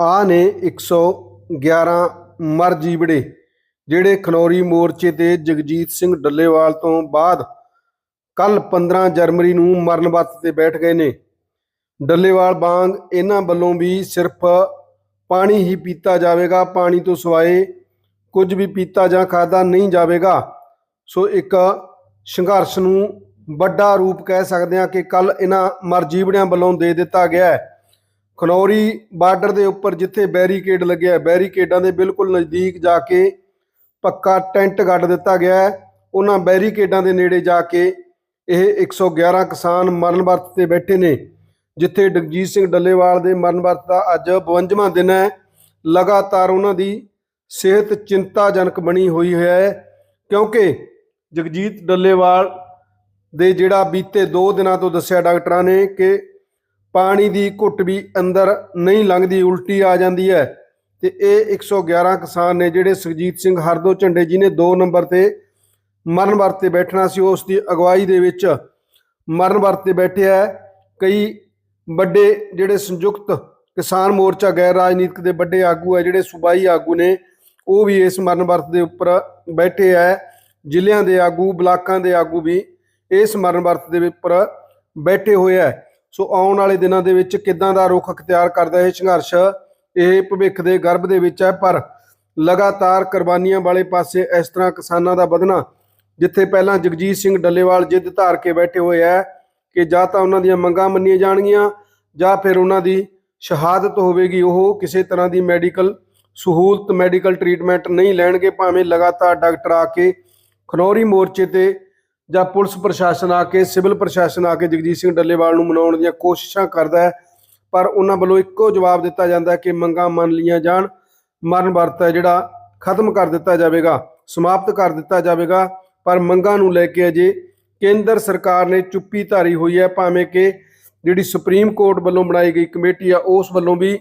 ਆ ਨੇ 111 ਮਰ ਜੀਵੜੇ ਜਿਹੜੇ ਖਨੌਰੀ ਮੋਰਚੇ ਤੇ ਜਗਜੀਤ ਸਿੰਘ ਡੱਲੇਵਾਲ ਤੋਂ ਬਾਅਦ ਕੱਲ 15 ਜਨਵਰੀ ਨੂੰ ਮਰਨ ਵਰਤ ਤੇ ਬੈਠ ਗਏ ਨੇ। ਡੱਲੇਵਾਲ ਵਾਂਗ ਇਹਨਾਂ ਵੱਲੋਂ ਵੀ ਸਿਰਫ ਪਾਣੀ ਹੀ ਪੀਤਾ ਜਾਵੇਗਾ, ਪਾਣੀ ਤੋਂ ਸਿਵਾਏ ਕੁਝ ਵੀ ਪੀਤਾ ਜਾਂ ਖਾਦਾ ਨਹੀਂ ਜਾਵੇਗਾ। ਸੋ ਇੱਕ ਸੰਘਰਸ਼ ਨੂੰ ਵੱਡਾ ਰੂਪ ਕਹਿ ਸਕਦੇ ਹਾਂ ਕਿ ਕੱਲ ਇਹਨਾਂ ਮਰਜੀਵੜਿਆਂ ਵੱਲੋਂ ਦੇ ਦਿੱਤਾ ਗਿਆ ਹੈ। ਖਨੌਰੀ ਬਾਰਡਰ ਦੇ ਉੱਪਰ ਜਿੱਥੇ ਬੈਰੀਕੇਡ ਲੱਗਿਆ ਬੈਰੀਕੇਡਾਂ ਦੇ ਬਿਲਕੁਲ ਨਜ਼ਦੀਕ ਜਾ ਕੇ ਪੱਕਾ ਟੈਂਟ ਗੱਡ ਦਿੱਤਾ ਗਿਆ ਹੈ। ਉਹਨਾਂ ਬੈਰੀਕੇਡਾਂ ਦੇ ਨੇੜੇ ਜਾ ਕੇ ਇਹ 111 ਕਿਸਾਨ ਮਰਨ ਵਰਤ ਤੇ ਬੈਠੇ ਨੇ, ਜਿੱਥੇ ਜਗਜੀਤ ਸਿੰਘ ਡੱਲੇਵਾਲ ਦੇ ਮਰਨ ਵਰਤ ਦਾ ਅੱਜ 52ਵਾਂ ਦਿਨ ਹੈ। ਲਗਾਤਾਰ ਉਹਨਾਂ ਦੀ ਸਿਹਤ ਚਿੰਤਾਜਨਕ ਬਣੀ ਹੋਈ ਹੈ, ਕਿਉਂਕਿ ਜਗਜੀਤ ਡੱਲੇਵਾਲ ਦੇ ਜਿਹੜਾ ਬੀਤੇ 2 ਦਿਨਾਂ ਤੋਂ ਦੱਸਿਆ ਡਾਕਟਰਾਂ ਨੇ ਕਿ ਪਾਣੀ ਦੀ ਘੁੱਟ ਵੀ ਅੰਦਰ ਨਹੀਂ ਲੰਘਦੀ, ਉਲਟੀ ਆ ਜਾਂਦੀ ਹੈ। ਤੇ ਇਹ 111 ਕਿਸਾਨ ਨੇ ਜਿਹੜੇ ਸੁਖਜੀਤ ਸਿੰਘ ਹਰਦੋ ਝੰਡੇ ਜੀ ਨੇ 2 ਨੰਬਰ ਤੇ ਮਰਨ ਵਰਤ ਤੇ ਬੈਠਣਾ ਸੀ, ਉਸ ਦੀ ਅਗਵਾਈ ਦੇ ਵਿੱਚ ਮਰਨ ਵਰਤ ਤੇ ਬੈਠਿਆ ਕਈ ਵੱਡੇ ਜਿਹੜੇ ਸੰਯੁਕਤ ਕਿਸਾਨ ਮੋਰਚਾ ਗੈਰ ਰਾਜਨੀਤਿਕ ਦੇ ਵੱਡੇ ਆਗੂ ਹੈ, ਜਿਹੜੇ ਸੂਬਾਈ ਆਗੂ ਨੇ, ਉਹ ਵੀ ਇਸ ਮਰਨ ਵਰਤ ਦੇ ਉੱਪਰ ਬੈਠੇ ਹੈ। ਜ਼ਿਲ੍ਹਿਆਂ ਦੇ ਆਗੂ, ਬਲਾਕਾਂ ਦੇ ਆਗੂ ਵੀ ਇਸ ਮਰਨ ਵਰਤ ਦੇ ਉੱਪਰ ਬੈਠੇ ਹੋਏ ਹੈ। ਸੋ ਆਉਣ ਵਾਲੇ ਦਿਨਾਂ ਦੇ ਵਿੱਚ ਕਿੱਦਾਂ ਦਾ ਰੁਖ ਅਖਤਿਆਰ ਕਰਦਾ ਇਹ ਸੰਘਰਸ਼ ਇਹ ਭਵਿੱਖ ਦੇ ਗਰਭ ਦੇ ਵਿੱਚ ਹੈ, ਪਰ ਲਗਾਤਾਰ ਕੁਰਬਾਨੀਆਂ ਵਾਲੇ ਪਾਸੇ ਇਸ ਤਰ੍ਹਾਂ ਕਿਸਾਨਾਂ ਦਾ ਵਧਣਾ, ਜਿੱਥੇ ਪਹਿਲਾਂ ਜਗਜੀਤ ਸਿੰਘ ਡੱਲੇਵਾਲ ਜਿੱਦ ਧਾਰ ਕੇ ਬੈਠੇ ਹੋਏ ਹੈ ਕਿ ਜਾਂ ਤਾਂ ਉਹਨਾਂ ਦੀਆਂ ਮੰਗਾਂ ਮੰਨੀਆਂ ਜਾਣਗੀਆਂ ਜਾਂ ਫਿਰ ਉਹਨਾਂ ਦੀ ਸ਼ਹਾਦਤ ਹੋਵੇਗੀ, ਉਹ ਕਿਸੇ ਤਰ੍ਹਾਂ ਦੀ ਮੈਡੀਕਲ ਸਹੂਲਤ, ਮੈਡੀਕਲ ਟਰੀਟਮੈਂਟ ਨਹੀਂ ਲੈਣਗੇ, ਭਾਵੇਂ ਲਗਾਤਾਰ ਡਾਕਟਰ ਆ ਕੇ ਖਨੌਰੀ ਮੋਰਚੇ ਤੇ ਜਾਂ ਪੁਲਿਸ ਪ੍ਰਸ਼ਾਸਨ ਆ ਕੇ, ਸਿਵਲ ਪ੍ਰਸ਼ਾਸਨ ਆ ਕੇ ਜਗਜੀਤ ਸਿੰਘ ਡੱਲੇਵਾਲ ਨੂੰ ਮਨਾਉਣ ਦੀਆਂ ਕੋਸ਼ਿਸ਼ਾਂ ਕਰਦਾ ਹੈ, ਪਰ ਉਹਨਾਂ ਵੱਲੋਂ ਇੱਕੋ ਜਵਾਬ ਦਿੱਤਾ ਜਾਂਦਾ ਹੈ ਕਿ ਮੰਗਾਂ ਮੰਨ ਲੀਆਂ ਜਾਣ, ਮਰਨ ਵਰਤ ਹੈ ਜਿਹੜਾ ਖਤਮ ਕਰ ਦਿੱਤਾ ਜਾਵੇਗਾ, ਸਮਾਪਤ ਕਰ ਦਿੱਤਾ ਜਾਵੇਗਾ, ਪਰ ਮੰਗਾਂ ਨੂੰ ਲੈ ਕੇ ਅਜੇ ਕੇਂਦਰ ਸਰਕਾਰ ਨੇ ਚੁੱਪੀ ਧਾਰੀ ਹੋਈ ਹੈ, ਭਾਵੇਂ ਕਿ ਜਿਹੜੀ ਸੁਪਰੀਮ ਕੋਰਟ ਵੱਲੋਂ ਬਣਾਈ ਗਈ ਕਮੇਟੀ ਆ, ਉਸ ਵੱਲੋਂ ਵੀ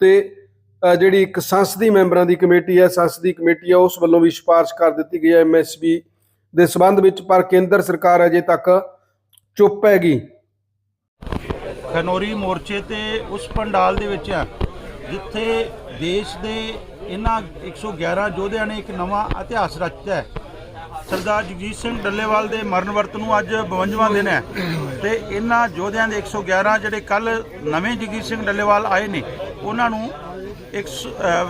ਤੇ ਜਿਹੜੀ ਇੱਕ ਸੰਸਦੀ ਮੈਂਬਰਾਂ ਦੀ ਕਮੇਟੀ ਹੈ, ਸੰਸਦੀ ਕਮੇਟੀ ਆ, ਉਸ ਵੱਲੋਂ ਵੀ ਸਿਫਾਰਿਸ਼ ਕਰ ਦਿੱਤੀ ਗਈ ਹੈ ਐਮਐਸਪੀ ਦੇ ਸਬੰਧ ਵਿੱਚ, ਪਰ ਕੇਂਦਰ ਸਰਕਾਰ ਅਜੇ ਤੱਕ ਚੁੱਪ ਹੈਗੀ। ਖਨੌਰੀ ਮੋਰਚੇ ਤੇ ਉਸ ਪੰਡਾਲ ਦੇ ਵਿੱਚ ਆ, ਜਿੱਥੇ ਦੇਸ਼ ਦੇ ਇਹਨਾਂ 111 ਯੋਧਿਆਂ ਨੇ ਇੱਕ ਨਵਾਂ ਇਤਿਹਾਸ ਰਚਿਆ ਹੈ। ਸਰਦਾਰ ਜਗਜੀਤ ਸਿੰਘ ਡੱਲੇਵਾਲ ਦੇ ਮਰਨ ਵਰਤ ਨੂੰ ਅੱਜ 52ਵਾਂ ਦਿਨ ਹੈ। ਤੇ ਇਹਨਾਂ ਯੋਧਿਆਂ ਦੇ 111 ਜਿਹੜੇ ਕੱਲ ਨਵੇਂ ਜਗਜੀਤ ਸਿੰਘ ਡੱਲੇਵਾਲ ਆਏ ਨੇ, ਉਹਨਾਂ ਨੂੰ ਇੱਕ ਸ-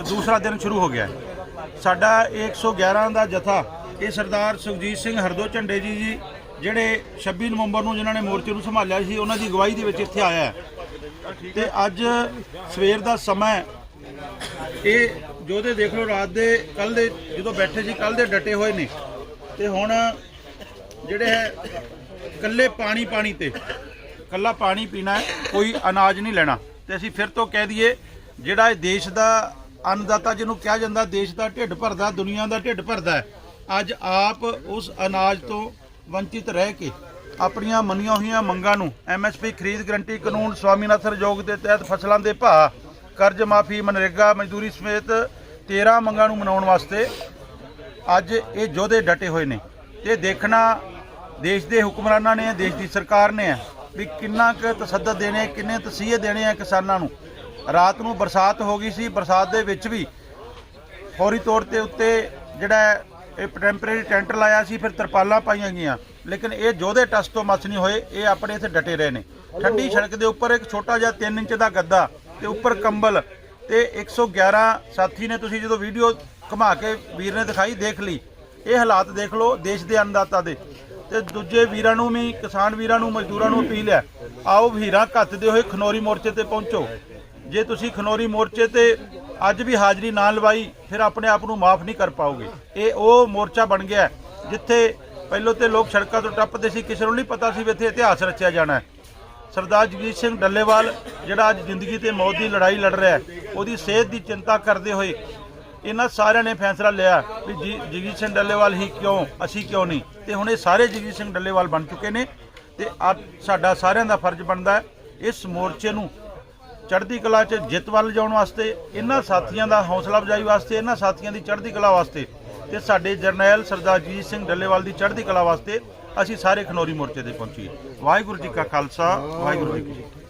ਦੂਸਰਾ ਦਿਨ ਸ਼ੁਰੂ ਹੋ ਗਿਆ ਸਾਡਾ ਇਹ 111 ਦਾ ਜਥਾ ਇਹ ਸਰਦਾਰ ਸੁਖਜੀਤ ਸਿੰਘ ਹਰਦੋ ਝੰਡੇ ਜੀ ਜੀ, ਜਿਹੜੇ 26 ਨਵੰਬਰ ਨੂੰ ਜਿਨ੍ਹਾਂ ਨੇ ਮੋਰਚੇ ਨੂੰ ਸੰਭਾਲਿਆ ਸੀ, ਉਹਨਾਂ ਦੀ ਅਗਵਾਈ ਦੇ ਵਿੱਚ ਇੱਥੇ ਆਇਆ ਹੈ। ਤੇ ਅੱਜ ਸਵੇਰ ਦਾ ਸਮਾਂ ਇਹ ਜੋਧੇ ਦੇਖ ਲਓ, ਰਾਤ ਦੇ ਕੱਲ ਦੇ ਜਦੋਂ ਬੈਠੇ ਸੀ ਕੱਲ ਦੇ ਡਟੇ ਹੋਏ ਨੇ। ਤੇ ਹੁਣ ਜਿਹੜੇ ਹੈ ਕੱਲੇ ਪਾਣੀ ਪਾਣੀ ਤੇ ਕੱਲਾ ਪਾਣੀ ਪੀਣਾ ਹੈ, ਕੋਈ ਅਨਾਜ ਨਹੀਂ ਲੈਣਾ। ਤੇ ਅਸੀਂ ਫਿਰ ਤੋਂ ਕਹਿ ਦਈਏ, ਜਿਹੜਾ ਇਹ ਦੇਸ਼ ਦਾ ਅੰਨਦਾਤਾ ਜਿਹਨੂੰ ਕਿਹਾ ਜਾਂਦਾ, ਦੇਸ਼ ਦਾ ਢਿੱਡ ਭਰਦਾ, ਦੁਨੀਆ ਦਾ ਢਿੱਡ ਭਰਦਾ ਹੈ ਅੱਜ ਆਪ ਉਸ ਅਨਾਜ ਤੋਂ ਵੰਚਿਤ ਰਹਿ ਕੇ ਆਪਣੀਆਂ ਮੰਨੀਆਂ ਹੋਈਆਂ ਮੰਗਾਂ ਨੂੰ ਐਮਐਸਪੀ ਖਰੀਦ ਗਰੰਟੀ ਕਾਨੂੰਨ ਸਵਾਮੀਨਾਥਨ ਯੋਗ ਦੇ ਤਹਿਤ ਫਸਲਾਂ ਦੇ ਭਾਅ, ਕਰਜ਼ ਮਾਫੀ, ਮਨਰੇਗਾ, ਮਜ਼ਦੂਰੀ ਸਮੇਤ 13 ਮੰਗਾਂ ਨੂੰ ਮਨਾਉਣ ਵਾਸਤੇ ਅੱਜ ਇਹ ਯੋਧੇ ਡਟੇ ਹੋਏ ਨੇ। ਇਹ ਦੇਖਣਾ ਦੇਸ਼ ਦੇ ਹੁਕਮਰਾਨਾਂ ਨੇ, ਦੇਸ਼ ਦੀ ਸਰਕਾਰ ਨੇ ਹੈ ਵੀ ਕਿੰਨਾ ਕੁ ਤਸੱਦਦ ਦੇਣੇ, ਕਿੰਨੇ ਤਸੀਹੇ ਦੇਣੇ ਆ ਕਿਸਾਨਾਂ ਨੂੰ। ਰਾਤ ਨੂੰ ਬਰਸਾਤ ਹੋ ਗਈ ਸੀ, ਬਰਸਾਤ ਦੇ ਵਿੱਚ ਵੀ ਫੌਰੀ ਤੌਰ ਤੇ ਉੱਤੇ ਜਿਹੜਾ ਇਹ ਟੈਂਪਰੇਰੀ ਟੈਂਟ ਲਾਇਆ ਸੀ, ਫਿਰ ਤਰਪਾਲਾਂ ਪਾਈਆਂ ਗਈਆਂ। ਲੇਕਿਨ ਇਹ ਜੋਧੇ ਟਸ ਤੋਂ ਮਸ ਨਹੀਂ ਹੋਏ, ਇਹ ਆਪਣੇ ਇੱਥੇ ਡਟੇ ਰਹੇ ਨੇ। ਠੰਡੀ ਸੜਕ ਦੇ ਉੱਪਰ ਇੱਕ ਛੋਟਾ ਜਿਹਾ 3 ਇੰਚ ਦਾ ਗੱਦਾ ਤੇ ਉੱਪਰ ਕੰਬਲ ਤੇ 111 ਸਾਥੀ ਨੇ ਤੁਸੀਂ ਜਦੋਂ ਵੀਡੀਓ ਘੁਮਾ ਕੇ ਵੀਰ ਨੇ ਦਿਖਾਈ, ਦੇਖ ਲਈ। ਇਹ ਹਾਲਾਤ ਦੇਖ ਲਓ, ਦੇਸ਼ ਦੇ ਅੰਨਦਾਤਾ ਦੇ। ਤੇ ਦੂਜੇ ਵੀਰਾਂ ਨੂੰ ਵੀ, ਕਿਸਾਨ ਵੀਰਾਂ ਨੂੰ, ਮਜ਼ਦੂਰਾਂ ਨੂੰ ਅਪੀਲ ਹੈ, ਆਓ ਵੀਰਾਂ ਘੱਤਦੇ ਹੋਏ ਖਨੌਰੀ ਮੋਰਚੇ ਤੇ ਪਹੁੰਚੋ। ਜੇ ਤੁਸੀਂ ਖਨੌਰੀ ਮੋਰਚੇ ਤੇ ਅੱਜ ਵੀ ਹਾਜ਼ਰੀ ਨਾ ਲਵਾਈ, ਫਿਰ ਆਪਣੇ ਆਪ ਨੂੰ ਮਾਫ ਨਹੀਂ ਕਰ ਪਾਓਗੇ। ਇਹ ਉਹ ਮੋਰਚਾ ਬਣ ਗਿਆ ਜਿੱਥੇ ਪਹਿਲੋਂ ਤੇ ਲੋਕ ਸੜਕਾਂ ਤੋਂ ਟੱਪਦੇ ਸੀ, ਕਿਸੇ ਨੂੰ ਨਹੀਂ ਪਤਾ ਸੀ ਵੀ ਇੱਥੇ ਇਤਿਹਾਸ ਰਚਿਆ ਜਾਣਾ ਹੈ। ਸਰਦਾਰ ਜਗਜੀਤ ਸਿੰਘ ਡੱਲੇਵਾਲ, ਜਿਹੜਾ ਅੱਜ ਜ਼ਿੰਦਗੀ ਤੇ ਮੌਤ ਦੀ ਲੜਾਈ ਲੜ ਰਿਹਾ ਉਹਦੀ ਸਿਹਤ ਦੀ ਚਿੰਤਾ ਕਰਦੇ ਹੋਏ ਇਹਨਾਂ ਸਾਰਿਆਂ ਨੇ ਫੈਸਲਾ ਲਿਆ ਵੀ ਜੀ- ਜਗਜੀਤ ਸਿੰਘ ਡੱਲੇਵਾਲ ਹੀ ਕਿਉਂ, ਅਸੀਂ ਕਿਉਂ ਨਹੀਂ? ਤੇ ਹੁਣ ਇਹ ਸਾਰੇ ਜਗਜੀਤ ਸਿੰਘ ਡੱਲੇਵਾਲ ਬਣ ਚੁੱਕੇ ਨੇ ਤੇ ਅੱਜ ਸਾਡਾ ਸਾਰਿਆਂ ਦਾ ਫਰਜ਼ ਬਣਦਾ ਇਸ ਮੋਰਚੇ ਨੂੰ ਚੜ੍ਹਦੀ ਕਲਾ 'ਚ ਜਿੱਤ ਵੱਲ ਜਾਣ ਵਾਸਤੇ, ਇਹਨਾਂ ਸਾਥੀਆਂ ਦਾ ਹੌਸਲਾ ਅਫਜ਼ਾਈ ਵਾਸਤੇ, ਇਹਨਾਂ ਸਾਥੀਆਂ ਦੀ ਚੜ੍ਹਦੀ ਕਲਾ ਵਾਸਤੇ ਤੇ ਸਾਡੇ ਜਰਨੈਲ ਸਰਦਾਰ ਜੀਤ ਸਿੰਘ ਡੱਲੇਵਾਲ ਦੀ ਚੜ੍ਹਦੀ ਕਲਾ ਵਾਸਤੇ ਅਸੀਂ ਸਾਰੇ ਖਨੌਰੀ ਮੋਰਚੇ ਤੇ ਪਹੁੰਚੀਏ ਵਾਹਿਗੁਰੂ ਜੀ ਕਾ ਖਾਲਸਾ, ਵਾਹਿਗੁਰੂ ਜੀ ਕੀ ਫਤਿਹ।